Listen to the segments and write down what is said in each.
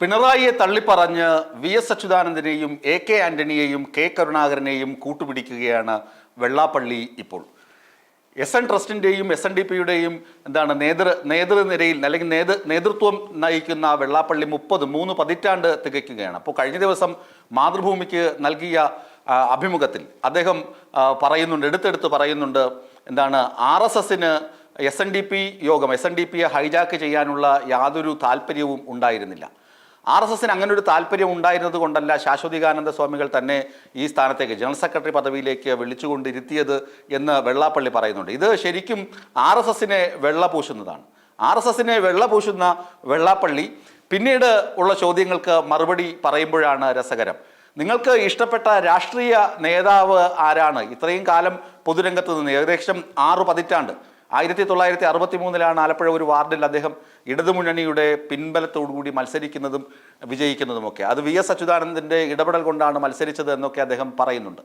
പിണറായിയെ തള്ളിപ്പറഞ്ഞ് V S അച്യുതാനന്ദനെയും എ കെ ആന്റണിയെയും കെ കരുണാകരനെയും കൂട്ടുപിടിക്കുകയാണ് വെള്ളാപ്പള്ളി ഇപ്പോൾ. എസ് എൻ ട്രസ്റ്റിന്റെയും എസ് എൻ ഡി പിയുടെയും എന്താണ് നേതൃ നേതൃനിരയിൽ അല്ലെങ്കിൽ നേതൃ നേതൃത്വം നയിക്കുന്ന വെള്ളാപ്പള്ളി മുപ്പത് മൂന്ന് പതിറ്റാണ്ട് തികയ്ക്കുകയാണ്. അപ്പോൾ കഴിഞ്ഞ ദിവസം മാതൃഭൂമിക്ക് നൽകിയ അഭിമുഖത്തിൽ അദ്ദേഹം പറയുന്നുണ്ട് എടുത്തെടുത്ത് പറയുന്നുണ്ട് എന്താണ് ആർ എസ് എസിന് എസ് എൻ ഡി പി യോഗം എസ് എൻ ഡി പിയെ ഹൈജാക്ക് ചെയ്യാനുള്ള യാതൊരു താല്പര്യവും ഉണ്ടായിരുന്നില്ല. ആർ എസ് എസിന് അങ്ങനെ ഒരു താല്പര്യം ഉണ്ടായിരുന്നത് കൊണ്ടല്ല ശാശ്വതികാനന്ദ സ്വാമികൾ തന്നെ ഈ സ്ഥാനത്തേക്ക് ജനറൽ സെക്രട്ടറി പദവിയിലേക്ക് വിളിച്ചുകൊണ്ടിരുത്തിയത് എന്ന് വെള്ളാപ്പള്ളി പറയുന്നുണ്ട്. ഇത് ശരിക്കും ആർ എസ് എസിനെ വെള്ള പൂശുന്നതാണ്. ആർ എസ് എസിനെ വെള്ള പൂശുന്ന വെള്ളാപ്പള്ളി പിന്നീട് ഉള്ള ചോദ്യങ്ങൾക്ക് മറുപടി പറയുമ്പോഴാണ് രസകരം. നിങ്ങൾക്ക് ഇഷ്ടപ്പെട്ട രാഷ്ട്രീയ നേതാവ് ആരാണ്? ഇത്രയും കാലം പൊതുരംഗത്ത് നിന്ന് ഏകദേശം ആറു പതിറ്റാണ്ട് ആയിരത്തി തൊള്ളായിരത്തി അറുപത്തി മൂന്നിലാണ് ആലപ്പുഴ ഒരു വാർഡിൽ അദ്ദേഹം ഇടതുമുന്നണിയുടെ പിൻബലത്തോടുകൂടി മത്സരിക്കുന്നതും വിജയിക്കുന്നതുമൊക്കെ. അത് വി എസ് അച്യുതാനന്ദന്റെ ഇടപെടൽ കൊണ്ടാണ് മത്സരിച്ചത് എന്നൊക്കെ അദ്ദേഹം പറയുന്നുണ്ട്.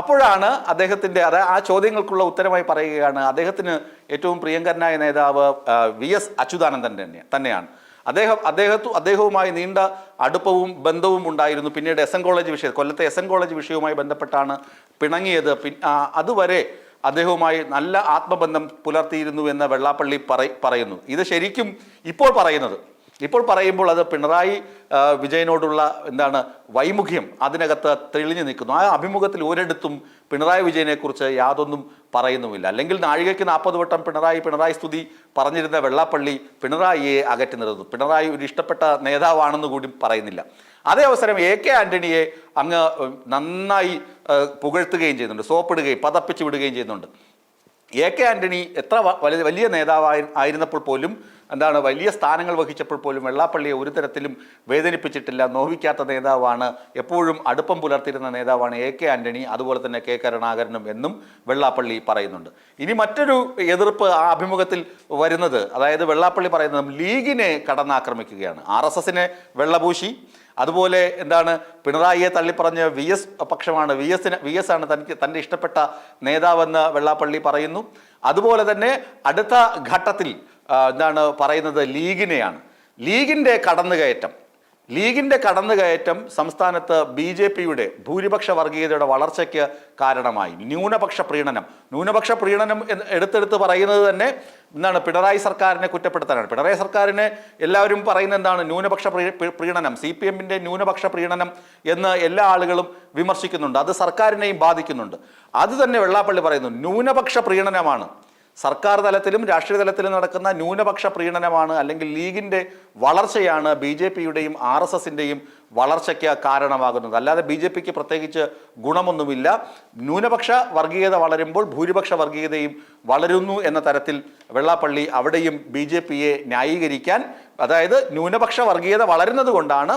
അപ്പോഴാണ് അദ്ദേഹത്തിന്റെ അത് ആ ചോദ്യങ്ങൾക്കുള്ള ഉത്തരമായി പറയുകയാണ് അദ്ദേഹത്തിന് ഏറ്റവും പ്രിയങ്കരനായ നേതാവ് വി എസ് അച്യുതാനന്ദൻ തന്നെ തന്നെയാണ്. അദ്ദേഹം അദ്ദേഹത്തു അദ്ദേഹവുമായി നീണ്ട അടുപ്പവും ബന്ധവും ഉണ്ടായിരുന്നു. പിന്നീട് എസ് എൻ കോളേജ് വിഷയം കൊല്ലത്തെ എസ് എൻ കോളേജ് വിഷയവുമായി ബന്ധപ്പെട്ടാണ് പിണങ്ങിയത്. അതുവരെ അദ്ദേഹവുമായി നല്ല ആത്മബന്ധം പുലർത്തിയിരുന്നു എന്ന് വെള്ളാപ്പള്ളി പറയുന്നു. ഇത് ശരിക്കും ഇപ്പോൾ പറയുന്നത്. ഇപ്പോൾ പറയുമ്പോൾ അത് പിണറായി വിജയനോടുള്ള എന്താണ് വൈമുഖ്യം അതിനകത്ത് തെളിഞ്ഞു നിൽക്കുന്നു. ആ അഭിമുഖത്തിൽ ഒരിടത്തും പിണറായി വിജയനെക്കുറിച്ച് യാതൊന്നും പറയുന്നുമില്ല. അല്ലെങ്കിൽ നാഴികയ്ക്ക് നാൽപ്പത് വട്ടം പിണറായി പിണറായി സ്തുതി പറഞ്ഞിരുന്ന വെള്ളാപ്പള്ളി പിണറായിയെ അകറ്റി നിർത്തുന്നു. പിണറായി ഒരു ഇഷ്ടപ്പെട്ട നേതാവാണെന്ന് കൂടി പറയുന്നില്ല. അതേ അവസരം എ കെ ആന്റണിയെ അങ്ങ് നന്നായി പുകഴ്ത്തുകയും ചെയ്യുന്നുണ്ട് സോപ്പിടുകയും പതപ്പിച്ച് വിടുകയും ചെയ്യുന്നുണ്ട്. എ കെ ആന്റണി എത്ര വലിയ വലിയ നേതാവായി ആയിരുന്നപ്പോൾ പോലും എന്താണ് വലിയ സ്ഥാനങ്ങൾ വഹിച്ചപ്പോൾ പോലും വെള്ളാപ്പള്ളിയെ ഒരു തരത്തിലും വേദനിപ്പിച്ചിട്ടില്ല നോവിക്കാത്ത നേതാവാണ് എപ്പോഴും അടുപ്പം പുലർത്തിയിരുന്ന നേതാവാണ് എ കെ ആന്റണി അതുപോലെ തന്നെ കെ കരുണാകരനും എന്നും വെള്ളാപ്പള്ളി പറയുന്നുണ്ട്. ഇനി മറ്റൊരു എതിർപ്പ് ആ അഭിമുഖത്തിൽ വരുന്നത് അതായത് വെള്ളാപ്പള്ളി പറയുന്നത് ലീഗിനെ കടന്നാക്രമിക്കുകയാണ്. ആർ എസ് എസിനെ വെള്ളപൂശി അതുപോലെ എന്താണ് പിണറായിയെ തള്ളിപ്പറഞ്ഞ് വി എസ് പക്ഷമാണ് വി എസിന് വി എസ് ആണ് തനിക്ക് തന്റെ ഇഷ്ടപ്പെട്ട നേതാവെന്ന് വെള്ളാപ്പള്ളി പറയുന്നു. അതുപോലെ തന്നെ അടുത്ത ഘട്ടത്തിൽ എന്താണ് പറയുന്നത് ലീഗിനെയാണ്. ലീഗിന്റെ കടന്നുകയറ്റം. ലീഗിന്റെ കടന്നുകയറ്റം സംസ്ഥാനത്ത് ബി ജെ പിയുടെ ഭൂരിപക്ഷ വർഗീയതയുടെ വളർച്ചയ്ക്ക് കാരണമായി. ന്യൂനപക്ഷ പ്രീണനം. ന്യൂനപക്ഷ പ്രീണനം എടുത്തെടുത്ത് പറയുന്നത് തന്നെ എന്താണ്? പിണറായി സർക്കാരിനെ കുറ്റപ്പെടുത്താനാണ്. പിണറായി സർക്കാരിനെ എല്ലാവരും പറയുന്നത് എന്താണ്? ന്യൂനപക്ഷ പ്രീ- പ്രീ- പ്രീണനം. സി പി എമ്മിന്റെ ന്യൂനപക്ഷ പ്രീണനം എന്ന് എല്ലാ ആളുകളും വിമർശിക്കുന്നുണ്ട്. അത് സർക്കാരിനെയും ബാധിക്കുന്നുണ്ട്. അത് തന്നെ വെള്ളാപ്പള്ളി പറയുന്നു. ന്യൂനപക്ഷ പ്രീണനമാണ്. സർക്കാർ തലത്തിലും രാഷ്ട്രീയ തലത്തിലും നടക്കുന്ന ന്യൂനപക്ഷ പ്രീണനമാണ് അല്ലെങ്കിൽ ലീഗിന്റെ വളർച്ചയാണ് ബി ജെ പിയുടെയും ആർ എസ് എസിന്റെയും വളർച്ചയ്ക്ക് കാരണമാകുന്നത്. അല്ലാതെ ബി ജെ പിക്ക് പ്രത്യേകിച്ച് ഗുണമൊന്നുമില്ല. ന്യൂനപക്ഷ വർഗീയത വളരുമ്പോൾ ഭൂരിപക്ഷ വർഗീയതയും വളരുന്നു എന്ന തരത്തിൽ വെള്ളാപ്പള്ളി അവിടെയും ബി ജെ പിയെ ന്യായീകരിക്കാൻ അതായത് ന്യൂനപക്ഷ വർഗീയത വളരുന്നത് കൊണ്ടാണ്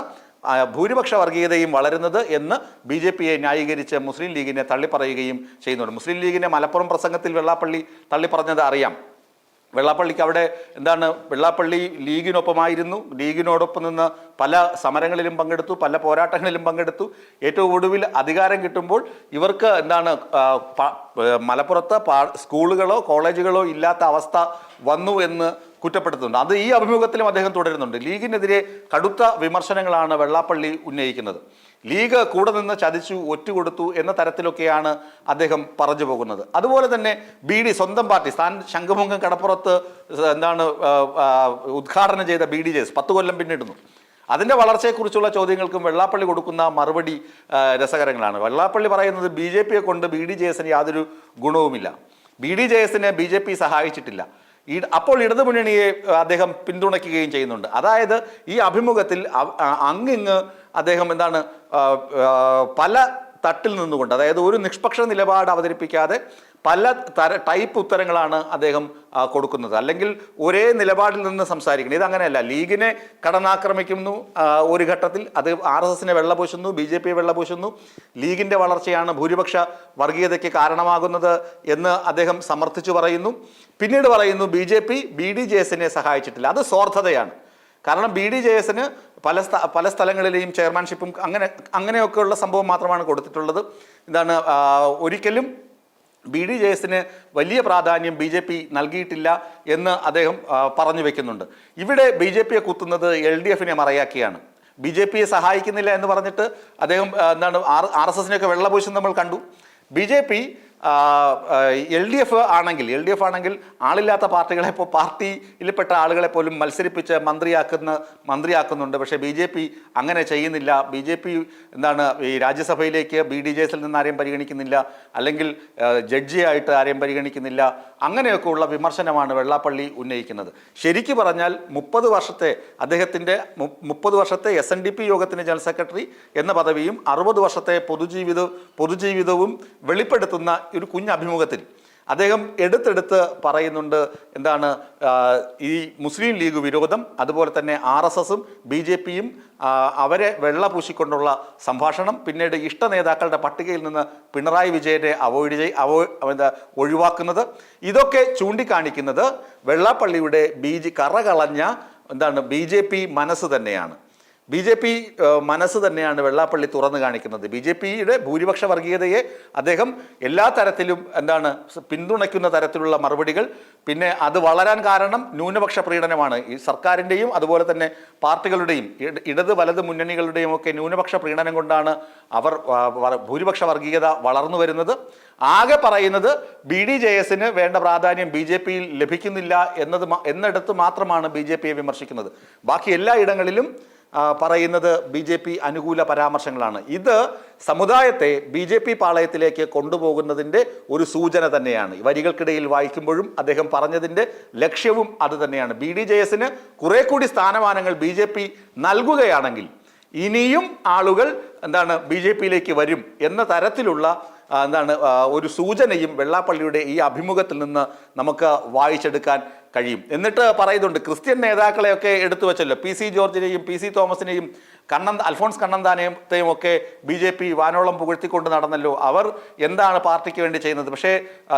ഭൂരിപക്ഷ വർഗീയതയും വളരുന്നത് എന്ന് ബി ജെ പിയെ ന്യായീകരിച്ച് മുസ്ലിം ലീഗിനെ തള്ളിപ്പറയുകയും ചെയ്യുന്നുണ്ട്. മുസ്ലിം ലീഗിനെ മലപ്പുറം പ്രസംഗത്തിൽ വെള്ളാപ്പള്ളി തള്ളിപ്പറഞ്ഞത് അറിയാം. വെള്ളാപ്പള്ളിക്ക് അവിടെ എന്താണ് വെള്ളാപ്പള്ളി ലീഗിനൊപ്പമായിരുന്നു. ലീഗിനോടൊപ്പം നിന്ന് പല സമരങ്ങളിലും പങ്കെടുത്തു പല പോരാട്ടങ്ങളിലും പങ്കെടുത്തു. ഏറ്റവും ഒടുവിൽ അധികാരം കിട്ടുമ്പോൾ ഇവർക്ക് എന്താണ് മലപ്പുറത്ത് സ്കൂളുകളോ കോളേജുകളോ ഇല്ലാത്ത അവസ്ഥ വന്നു എന്ന് കുറ്റപ്പെടുത്തുന്നുണ്ട്. അത് ഈ അഭിമുഖത്തിലും അദ്ദേഹം തുടരുന്നുണ്ട്. ലീഗിനെതിരെ കടുത്ത വിമർശനങ്ങളാണ് വെള്ളാപ്പള്ളി ഉന്നയിക്കുന്നത്. ലീഗ് കൂടെ നിന്ന് ചതിച്ചു ഒറ്റുകൊടുത്തു എന്ന തരത്തിലൊക്കെയാണ് അദ്ദേഹം പറഞ്ഞു പോകുന്നത്. അതുപോലെ തന്നെ ബി ഡി സ്വന്തം പാർട്ടി സ്ഥാൻ ശംഖുമുഖം കടപ്പുറത്ത് എന്താണ് ഉദ്ഘാടനം ചെയ്ത ബി ഡി ജെ പത്ത് കൊല്ലം പിന്നിടുന്നു. അതിന്റെ വളർച്ചയെക്കുറിച്ചുള്ള ചോദ്യങ്ങൾക്കും വെള്ളാപ്പള്ളി കൊടുക്കുന്ന മറുപടി രസകരങ്ങളാണ്. വെള്ളാപ്പള്ളി പറയുന്നത് ബി ജെ പിയെ കൊണ്ട് ബി ഡി ജെ എസിന് യാതൊരു ഗുണവുമില്ല. ബി ഡി ജെ എസിനെ ബി ജെ പി സഹായിച്ചിട്ടില്ല. ഈ അപ്പോൾ ഇടതുമുന്നണിയെ അദ്ദേഹം പിന്തുണയ്ക്കുകയും ചെയ്യുന്നുണ്ട്. അതായത് ഈ അഭിമുഖത്തിൽ അങ്ങിങ്ങ് അദ്ദേഹം എന്താണ് പല തട്ടിൽ നിന്നുകൊണ്ട് അതായത് ഒരു നിഷ്പക്ഷ നിലപാട് അവതരിപ്പിക്കാതെ പല തര ടൈപ്പ് ഉത്തരങ്ങളാണ് അദ്ദേഹം കൊടുക്കുന്നത്. അല്ലെങ്കിൽ ഒരേ നിലപാടിൽ നിന്ന് സംസാരിക്കുന്നത് ഇതങ്ങനെയല്ല. ലീഗിനെ കടന്നാക്രമിക്കുന്നു ഒരു ഘട്ടത്തിൽ. അത് ആർ എസ് എസിനെ വെള്ളപൂശുന്നു ബി ജെ പി വെള്ളപൂശുന്നു. ലീഗിന്റെ വളർച്ചയാണ് ഭൂരിപക്ഷ വർഗീയതയ്ക്ക് കാരണമാകുന്നത് എന്ന് അദ്ദേഹം സമർത്ഥിച്ചു പറയുന്നു. പിന്നീട് പറയുന്നു B J P B D J എസിനെ സഹായിച്ചിട്ടില്ല. അത് സ്വാർത്ഥതയാണ്. കാരണം ബി ഡി ജെ എസിന് പല സ്ഥ പല സ്ഥലങ്ങളിലെയും ചെയർമാൻഷിപ്പും അങ്ങനെ അങ്ങനെയൊക്കെയുള്ള സംഭവം മാത്രമാണ് കൊടുത്തിട്ടുള്ളത്. എന്താണ് ഒരിക്കലും ബി ഡി ജെ എസിന് വലിയ പ്രാധാന്യം ബി ജെ പി നൽകിയിട്ടില്ല എന്ന് അദ്ദേഹം പറഞ്ഞു വെക്കുന്നുണ്ട്. ഇവിടെ ബി ജെ പിയെ കുത്തുന്നത് എൽ ഡി എഫിനെ മറയാക്കിയാണ്. ബി ജെ പിയെ സഹായിക്കുന്നില്ല എന്ന് പറഞ്ഞിട്ട് അദ്ദേഹം എന്താണ് ആർ ആർ എസ് എസിനെയൊക്കെ വെള്ളപൂശം നമ്മൾ കണ്ടു. B J P L D F ആണെങ്കിൽ എൽ ഡി എഫ് ആണെങ്കിൽ ആളില്ലാത്ത പാർട്ടികളെ ഇപ്പോൾ പാർട്ടിയിൽപ്പെട്ട ആളുകളെ പോലും മത്സരിപ്പിച്ച് മന്ത്രിയാക്കുന്ന മന്ത്രിയാക്കുന്നുണ്ട്. പക്ഷേ ബി ജെ പി അങ്ങനെ ചെയ്യുന്നില്ല. ബി ജെ പി എന്താണ് ഈ രാജ്യസഭയിലേക്ക് ബി ഡി ജെ എസിൽ നിന്ന് ആരെയും പരിഗണിക്കുന്നില്ല. അല്ലെങ്കിൽ ജഡ്ജി ജഡ്ജിയായിട്ട് ആരെയും പരിഗണിക്കുന്നില്ല. അങ്ങനെയൊക്കെ ഉള്ള വിമർശനമാണ് വെള്ളാപ്പള്ളി ഉന്നയിക്കുന്നത്. ശരിക്കു പറഞ്ഞാൽ മുപ്പത് വർഷത്തെ അദ്ദേഹത്തിന്റെ മുപ്പത് വർഷത്തെ എസ് എൻ ഡി പി യോഗത്തിന്റെ ജനറൽ സെക്രട്ടറി എന്ന പദവിയും അറുപത് വർഷത്തെ പൊതുജീവിത പൊതുജീവിതവും വെളിപ്പെടുത്തുന്ന ഒരു കുഞ്ഞ് അഭിമുഖത്തിൽ അദ്ദേഹം എടുത്തെടുത്ത് പറയുന്നുണ്ട് എന്താണ് ഈ മുസ്ലിം ലീഗ് വിരോധം അതുപോലെ തന്നെ ആർ എസ് എസും ബി ജെ പിയും അവരെ വെള്ള പൂശിക്കൊണ്ടുള്ള സംഭാഷണം പിന്നീട് ഇഷ്ട നേതാക്കളുടെ പട്ടികയിൽ നിന്ന് പിണറായി വിജയനെ അവോയ്ഡ് ചെയ് അവോ എന്താ ഒഴിവാക്കുന്നത്. ഇതൊക്കെ ചൂണ്ടിക്കാണിക്കുന്നത് വെള്ളാപ്പള്ളിയുടെ ബി ജി കറകളഞ്ഞ എന്താണ് ബി ജെ പി മനസ്സ് തന്നെയാണ്. ബി ജെ പി മനസ്സ് തന്നെയാണ് വെള്ളാപ്പള്ളി തുറന്നു കാണിക്കുന്നത്. ബി ജെ പിയുടെ ഭൂരിപക്ഷ വർഗീയതയെ അദ്ദേഹം എല്ലാ തരത്തിലും എന്താണ് പിന്തുണയ്ക്കുന്ന തരത്തിലുള്ള മറുപടികൾ. പിന്നെ അത് വളരാൻ കാരണം ന്യൂനപക്ഷ പ്രീണനമാണ്. ഈ സർക്കാരിന്റെയും അതുപോലെ തന്നെ പാർട്ടികളുടെയും ഇട- ഇടത് വലത് മുന്നണികളുടെയും ഒക്കെ ന്യൂനപക്ഷ പ്രീണനം കൊണ്ടാണ് അവർ ഭൂരിപക്ഷ വർഗീയത വളർന്നു വരുന്നത്. ആകെ പറയുന്നത് ബി ഡി ജെ എസിന് വേണ്ട പ്രാധാന്യം ബി ജെ പിയിൽ ലഭിക്കുന്നില്ല എന്നത് എന്നിടത്ത് മാത്രമാണ് ബി ജെ പിയെ വിമർശിക്കുന്നത്. ബാക്കി എല്ലാ ഇടങ്ങളിലും പറയുന്നത് ബി ജെ പി അനുകൂല പരാമർശങ്ങളാണ്. ഇത് സമുദായത്തെ ബി ജെ പി പാളയത്തിലേക്ക് കൊണ്ടുപോകുന്നതിന്റെ ഒരു സൂചന തന്നെയാണ്. വരികൾക്കിടയിൽ വായിക്കുമ്പോഴും അദ്ദേഹം പറഞ്ഞതിന്റെ ലക്ഷ്യവും അത് തന്നെയാണ്. ബി ഡി ജെ എസിന് കുറെ കൂടി സ്ഥാനമാനങ്ങൾ ബി ജെ പി നൽകുകയാണെങ്കിൽ ഇനിയും ആളുകൾ എന്താണ് ബി ജെ പിയിലേക്ക് വരും എന്ന തരത്തിലുള്ള എന്താണ് ഒരു സൂചനയും വെള്ളാപ്പള്ളിയുടെ ഈ അഭിമുഖത്തിൽ നിന്ന് നമുക്ക് വായിച്ചെടുക്കാൻ കഴിയും. എന്നിട്ട് പറയുന്നുണ്ട് ക്രിസ്ത്യൻ നേതാക്കളെയൊക്കെ എടുത്തു വെച്ചല്ലോ. പി സി ജോർജിനെയും പി സി തോമസിനെയും കണ്ണന്ത അൽഫോൺസ് കണ്ണന്താനെയും ഒക്കെ ബി ജെ പി വാനോളം പുകഴ്ത്തിക്കൊണ്ട് നടന്നല്ലോ. അവർ എന്താണ് പാർട്ടിക്ക് വേണ്ടി ചെയ്യുന്നത്? പക്ഷേ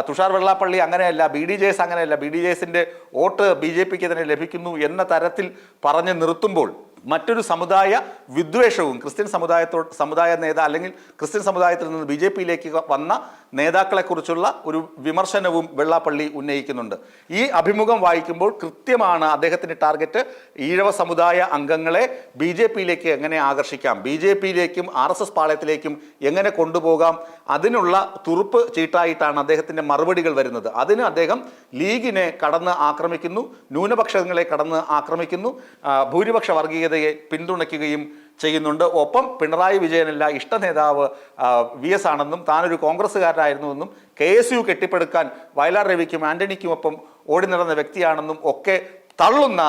തുഷാർ വെള്ളാപ്പള്ളി അങ്ങനെയല്ല ബി ഡി ജെ എസ് അങ്ങനെയല്ല. ബി ഡി ജെ എസിന്റെ വോട്ട് ബി ജെ പിക്ക് തന്നെ ലഭിക്കുന്നു എന്ന തരത്തിൽ പറഞ്ഞ് നിർത്തുമ്പോൾ മറ്റൊരു സമുദായ വിദ്വേഷവും ക്രിസ്ത്യൻ സമുദായത്തോ സമുദായ നേതാ അല്ലെങ്കിൽ ക്രിസ്ത്യൻ സമുദായത്തിൽ നിന്ന് ബി ജെ പിയിലേക്ക് വന്ന നേതാക്കളെക്കുറിച്ചുള്ള ഒരു വിമർശനവും വെള്ളാപ്പള്ളി ഉന്നയിക്കുന്നുണ്ട്. ഈ അഭിമുഖം വായിക്കുമ്പോൾ കൃത്യമാണ് അദ്ദേഹത്തിന്റെ ടാർഗറ്റ് ഈഴവ സമുദായ അംഗങ്ങളെ ബി ജെ പിയിലേക്ക് എങ്ങനെ ആകർഷിക്കാം ബി ജെ പിയിലേക്കും ആർ എസ് എസ് പാളയത്തിലേക്കും എങ്ങനെ കൊണ്ടുപോകാം അതിനുള്ള തുറുപ്പ് ചീട്ടായിട്ടാണ് അദ്ദേഹത്തിന്റെ മറുപടികൾ വരുന്നത്. അതിന് അദ്ദേഹം ലീഗിനെ കടന്ന് ആക്രമിക്കുന്നു ന്യൂനപക്ഷങ്ങളെ കടന്ന് ആക്രമിക്കുന്നു ഭൂരിപക്ഷ ഭൂരിപക്ഷ വർഗീയതയെ പിന്തുണയ്ക്കുകയും ചെയ്യുന്നുണ്ട്. ഒപ്പം പിണറായി വിജയനല്ല ഇഷ്ട നേതാവ് വി എസ് ആണെന്നും താനൊരു കോൺഗ്രസ്സുകാരനായിരുന്നുവെന്നും കെ എസ് യു കെട്ടിപ്പടുക്കാൻ വയലാർ രവിക്കും ആന്റണിക്കുമൊപ്പം ഓടി നടന്ന വ്യക്തിയാണെന്നും ഒക്കെ തള്ളുന്ന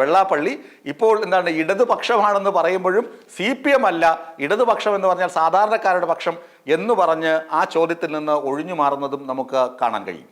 വെള്ളാപ്പള്ളി ഇപ്പോൾ എന്താണ് ഇടതുപക്ഷമാണെന്ന് പറയുമ്പോഴും സി പി എം അല്ല ഇടതുപക്ഷം എന്ന് പറഞ്ഞാൽ സാധാരണക്കാരുടെ പക്ഷം എന്ന് പറഞ്ഞ് ആ ചോദ്യത്തിൽ നിന്ന് ഒഴിഞ്ഞു മാറുന്നതും നമുക്ക് കാണാൻ കഴിയും.